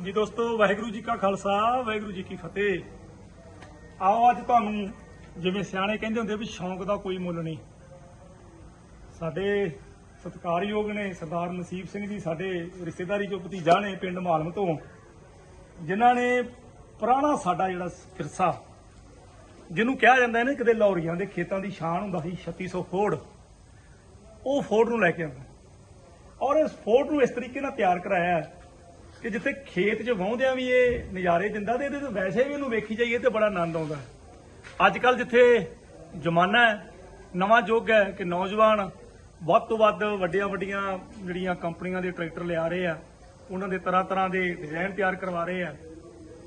ਹਾਂਜੀ ਦੋਸਤੋ, ਵਾਹਿਗੁਰੂ ਜੀ ਕਾ ਖਾਲਸਾ, ਵਾਹਿਗੁਰੂ ਜੀ ਕੀ ਫਤਿਹ। ਆਓ ਅੱਜ ਤੁਹਾਨੂੰ ਜਿਵੇਂ ਸਿਆਣੇ ਕਹਿੰਦੇ ਹੁੰਦੇ ਵੀ ਸ਼ੌਂਕ ਦਾ ਕੋਈ ਮੁੱਲ ਨਹੀਂ। ਸਾਡੇ ਸਤਿਕਾਰਯੋਗ ਨੇ ਸਰਦਾਰ ਨਸੀਬ ਸਿੰਘ ਜੀ, ਸਾਡੇ ਰਿਸ਼ਤੇਦਾਰੀ ਚੋਂ ਭਤੀਜਾ ਨੇ ਪਿੰਡ ਮਾਲਮ ਤੋਂ, ਜਿਨ੍ਹਾਂ ਨੇ ਪੁਰਾਣਾ ਸਾਡਾ ਜਿਹੜਾ ਫਿਰਸਾ ਜਿਹਨੂੰ ਕਿਹਾ ਜਾਂਦਾ ਹੈ ਕਿਤੇ ਲੌਰੀਆਂ ਦੇ ਖੇਤਾਂ ਦੀ ਸ਼ਾਨ ਹੁੰਦਾ ਸੀ 3600 ਫੋੜ। ਉਹ ਫੋੜ ਨੂੰ ਲੈ ਕੇ ਆਉਂਦਾ। ਔਰ ਇਸ ਫੋੜ ਨੂੰ ਇਸ ਤਰੀਕੇ ਨਾਲ ਤਿਆਰ ਕਰਾਇਆ ਕਿ ਜਿੱਥੇ ਖੇਤ 'ਚ ਵਾਹੁੰਦਿਆਂ ਵੀ ਇਹ ਨਜ਼ਾਰੇ ਦਿੰਦਾ ਤੇ ਇਹਦੇ ਤੋਂ ਵੈਸੇ ਵੀ ਇਹਨੂੰ ਵੇਖੀ ਜਾਈਏ ਤੇ ਬੜਾ ਆਨੰਦ ਆਉਂਦਾ। ਅੱਜ ਕੱਲ ਜਿੱਥੇ ਜ਼ਮਾਨਾ ਹੈ, ਨਵਾਂ ਯੁੱਗ ਹੈ ਕਿ ਨੌਜਵਾਨ ਵੱਧ ਤੋਂ ਵੱਧ ਵੱਡੀਆਂ ਵੱਡੀਆਂ ਜਿਹੜੀਆਂ ਕੰਪਨੀਆਂ ਦੇ ਟਰੈਕਟਰ ਲਿਆ ਰਹੇ ਆ, ਉਹਨਾਂ ਦੇ ਤਰ੍ਹਾਂ ਤਰ੍ਹਾਂ ਦੇ ਡਿਜ਼ਾਈਨ ਤਿਆਰ ਕਰਵਾ ਰਹੇ ਆ।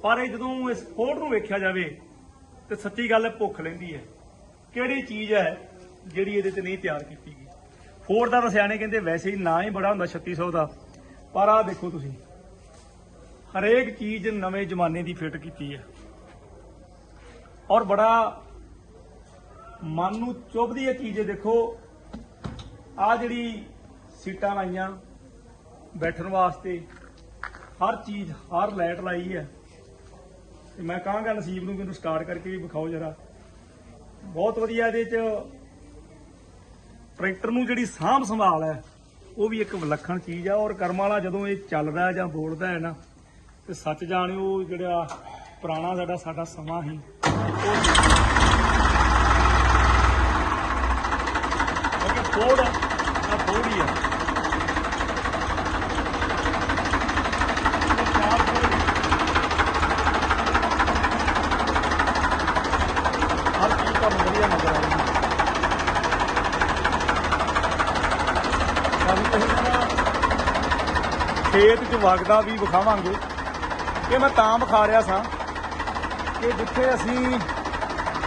ਪਰ ਇਹ ਜਦੋਂ ਇਸ ਫੋੜ ਨੂੰ ਵੇਖਿਆ ਜਾਵੇ ਤੇ ਸੱਚੀ ਗੱਲ ਭੁੱਖ ਲੈਂਦੀ ਹੈ। ਕਿਹੜੀ ਚੀਜ਼ ਹੈ ਜਿਹੜੀ ਇਹਦੇ ਤੇ ਨਹੀਂ ਤਿਆਰ ਕੀਤੀ ਗਈ? ਫੋੜ ਦਾ ਤਾਂ ਸਿਆਣੇ ਕਹਿੰਦੇ ਵੈਸੇ ਹੀ ਨਾ ਹੀ ਬੜਾ ਹੁੰਦਾ 3600 ਦਾ। ਪਰ ਆਹ ਦੇਖੋ ਤੁਸੀਂ ਹਰੇਕ ਚੀਜ਼ ਨਵੇਂ ਜ਼ਮਾਨੇ ਦੀ ਫਿੱਟ ਕੀਤੀ ਹੈ। ਔਰ ਬੜਾ ਮਨ ਨੂੰ ਚੁੱਭਦੀ ਹੈ ਚੀਜ਼ ਇਹ ਦੇਖੋ। ਆ ਜਿਹੜੀ ਸੀਟਾਂ ਲਾਈਆਂ ਬੈਠਣ ਵਾਸਤੇ, ਹਰ ਚੀਜ਼, ਹਰ ਲਾਈਟ ਲਾਈ ਹੈ। ਤੇ ਮੈਂ ਕਹਾਂਗਾ ਨਸੀਬ ਨੂੰ ਮੈਨੂੰ ਸਟਾਰਟ ਕਰਕੇ ਵੀ ਵਿਖਾਓ ਜਰਾ। ਬਹੁਤ ਵਧੀਆ ਇਹਦੇ ਚ ਟਰੈਕਟਰ ਨੂੰ ਜਿਹੜੀ ਸਾਂਭ ਸੰਭਾਲ ਹੈ, ਉਹ ਵੀ ਇੱਕ ਵਿਲੱਖਣ ਚੀਜ਼ ਆ। ਔਰ ਕਰਮ ਵਾਲਾ ਜਦੋਂ ਇਹ ਚੱਲਦਾ ਜਾਂ ਬੋਲਦਾ ਹੈ ਨਾ ਤੇ ਸੱਚ ਜਾਣਿਓ ਜਿਹੜਾ ਪੁਰਾਣਾ ਸਾਡਾ ਸਾਡਾ ਸਮਾਂ ਸੀ। ਉਹ ਫੋੜ ਆ ਫੋੜ ਹੀ ਆ। ਹਰ ਚੀਜ਼ ਦਾ ਵਧੀਆ ਨਜ਼ਰ ਆਏਗੀ ਸਾਨੂੰ ਤੁਸੀਂ ਤਰ੍ਹਾਂ ਖੇਤ 'ਚ ਵਗਦਾ ਵੀ ਵਿਖਾਵਾਂਗੇ। ਇਹ ਮੈਂ ਤਾਂ ਵਿਖਾ ਰਿਹਾ ਸਾਂ ਕਿ ਜਿੱਥੇ ਅਸੀਂ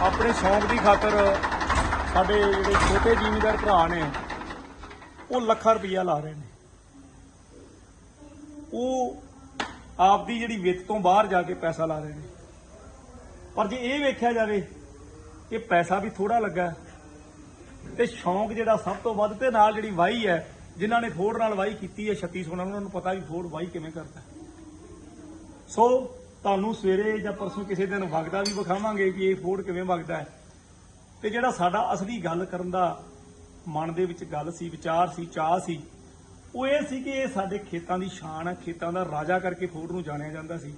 ਆਪਣੇ ਸ਼ੌਂਕ ਦੀ ਖਾਤਰ ਸਾਡੇ ਜਿਹੜੇ ਛੋਟੇ ਜ਼ਿਮੀਂਦਾਰ ਭਰਾ ਨੇ, ਉਹ ਲੱਖਾਂ ਰੁਪਈਆ ਲਾ ਰਹੇ ਨੇ। ਉਹ ਆਪਦੀ ਜਿਹੜੀ ਵਿੱਤ ਤੋਂ ਬਾਹਰ ਜਾ ਕੇ ਪੈਸਾ ਲਾ ਰਹੇ ਨੇ। ਪਰ ਜੇ ਇਹ ਵੇਖਿਆ ਜਾਵੇ ਕਿ ਪੈਸਾ ਵੀ ਥੋੜਾ ਲੱਗਾ ਤੇ ਸ਼ੌਂਕ ਜਿਹੜਾ ਸਭ ਤੋਂ ਵੱਧ ਤੇ ਨਾਲ ਜਿਹੜੀ ਵਾਹੀ ਹੈ, ਜਿਨ੍ਹਾਂ ਨੇ ਫੋੜ ਨਾਲ ਵਾਹੀ ਕੀਤੀ ਹੈ 3600 ਨਾਲ, ਉਹਨਾਂ ਨੂੰ ਪਤਾ ਵੀ ਫੋੜ ਵਾਹੀ ਕਿਵੇਂ ਕਰਦਾ ਸੋ ਤੁਹਾਨੂੰ ਸਵੇਰੇ ਜਾਂ ਪਰਸੋਂ ਕਿਸੇ ਦਿਨ ਵਗਦਾ ਵੀ ਵਿਖਾਵਾਂਗੇ ਵੀ ਇਹ ਫੋੜ ਕਿਵੇਂ ਵਗਦਾ ਹੈ। ਤੇ ਜਿਹੜਾ ਸਾਡਾ ਅਸਲੀ ਗੱਲ ਕਰਨ ਦਾ ਮਨ ਦੇ ਵਿੱਚ ਗੱਲ ਸੀ, ਵਿਚਾਰ ਸੀ ਚਾਹ ਸੀ, ਉਹ ਇਹ ਸੀ ਕਿ ਇਹ ਸਾਡੇ ਖੇਤਾਂ ਦੀ ਸ਼ਾਨ ਹੈ, ਖੇਤਾਂ ਦਾ ਰਾਜਾ ਕਰਕੇ ਫੋੜ ਨੂੰ ਜਾਣਿਆ ਜਾਂਦਾ ਸੀ।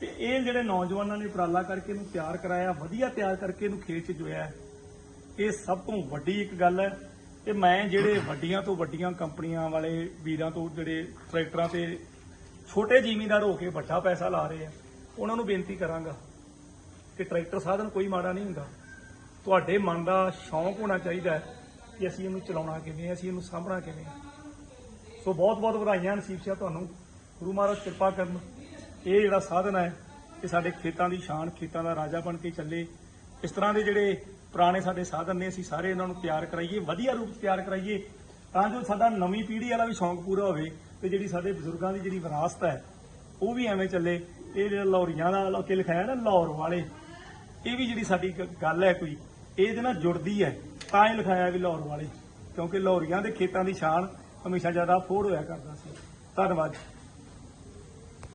ਤੇ ਇਹ ਜਿਹੜੇ ਨੌਜਵਾਨਾਂ ਨੇ ਉਪਰਾਲਾ ਕਰਕੇ ਇਹਨੂੰ ਤਿਆਰ ਕਰਾਇਆ, ਵਧੀਆ ਤਿਆਰ ਕਰਕੇ ਇਹਨੂੰ ਖੇਤ 'ਚ ਜੋਇਆ ਇਹ ਸਭ ਤੋਂ ਵੱਡੀ ਇੱਕ ਗੱਲ ਹੈ। ਤੇ ਮੈਂ ਜਿਹੜੇ ਵੱਡੀਆਂ ਤੋਂ ਵੱਡੀਆਂ ਕੰਪਨੀਆਂ ਵਾਲੇ ਵੀਰਾਂ ਤੋਂ, ਜਿਹੜੇ ਟਰੈਕਟਰਾਂ ਤੇ ਛੋਟੇ ਜ਼ਿਮੀਂਦਾਰ ਹੋ ਕੇ ਵੱਡਾ ਪੈਸਾ ਲਾ ਰਹੇ ਆ, ਉਹਨਾਂ ਨੂੰ ਬੇਨਤੀ ਕਰਾਂਗਾ ਕਿ ਟਰੈਕਟਰ ਸਾਧਨ ਕੋਈ ਮਾੜਾ ਨਹੀਂ ਹੁੰਦਾ। ਤੁਹਾਡੇ ਮਨ ਦਾ ਸ਼ੌਂਕ ਹੋਣਾ ਚਾਹੀਦਾ ਕਿ ਅਸੀਂ ਇਹਨੂੰ ਚਲਾਉਣਾ ਕਿਵੇਂ, ਅਸੀਂ ਇਹਨੂੰ ਸਾਂਭਣਾ ਕਿਵੇਂ। ਸੋ ਬਹੁਤ ਬਹੁਤ ਵਧਾਈਆਂ ਨਸੀਬ ਸਿਆ ਤੁਹਾਨੂੰ। ਗੁਰੂ ਮਹਾਰਾਜ ਕਿਰਪਾ ਕਰਨ। ਇਹ ਜਿਹੜਾ ਸਾਧਨ ਹੈ ਇਹ ਸਾਡੇ ਖੇਤਾਂ ਦੀ ਸ਼ਾਨ, ਖੇਤਾਂ ਦਾ ਰਾਜਾ ਬਣ ਕੇ ਚੱਲੇ। ਇਸ ਤਰ੍ਹਾਂ ਦੇ ਜਿਹੜੇ ਪੁਰਾਣੇ ਸਾਡੇ ਸਾਧਨ ਨੇ, ਅਸੀਂ ਸਾਰੇ ਇਹਨਾਂ ਨੂੰ ਤਿਆਰ ਕਰਾਈਏ, ਵਧੀਆ ਰੂਪ 'ਚ ਤਿਆਰ ਕਰਾਈਏ, ਤਾਂ ਜੋ ਸਾਡਾ ਨਵੀਂ ਪੀੜ੍ਹੀ ਵਾਲਾ ਵੀ ਸ਼ੌਂਕ ਪੂਰਾ ਹੋਵੇ। ਤੇ ਜਿਹੜੀ ਸਾਡੇ ਬਜ਼ੁਰਗਾਂ ਦੀ ਜਿਹੜੀ ਵਿਰਾਸਤ ਹੈ, ਉਹ ਵੀ ਐਵੇਂ ਚੱਲੇ। ਇਹ ਜਿਹੜਾ ਲੌਰੀਆਂ ਦਾ ਲੋਕੇ ਲਿਖਾਇਆ ਨਾ, ਲਾਹੌਰ ਵਾਲੇ, ਇਹ ਵੀ ਜਿਹੜੀ ਸਾਡੀ ਗੱਲ ਹੈ ਕੋਈ, ਇਹਦੇ ਨਾਲ ਜੁੜਦੀ ਹੈ। ਤਾਂ ਹੀ ਲਿਖਾਇਆ ਵੀ ਲਾਹੌਰ ਵਾਲੇ, ਕਿਉਂਕਿ ਲਾਹੌਰੀਆਂ ਦੇ ਖੇਤਾਂ ਦੀ ਸ਼ਾਨ ਹਮੇਸ਼ਾ ਜ਼ਿਆਦਾ ਫੋੜ ਹੋਇਆ ਕਰਦਾ ਸੀ। ਧੰਨਵਾਦ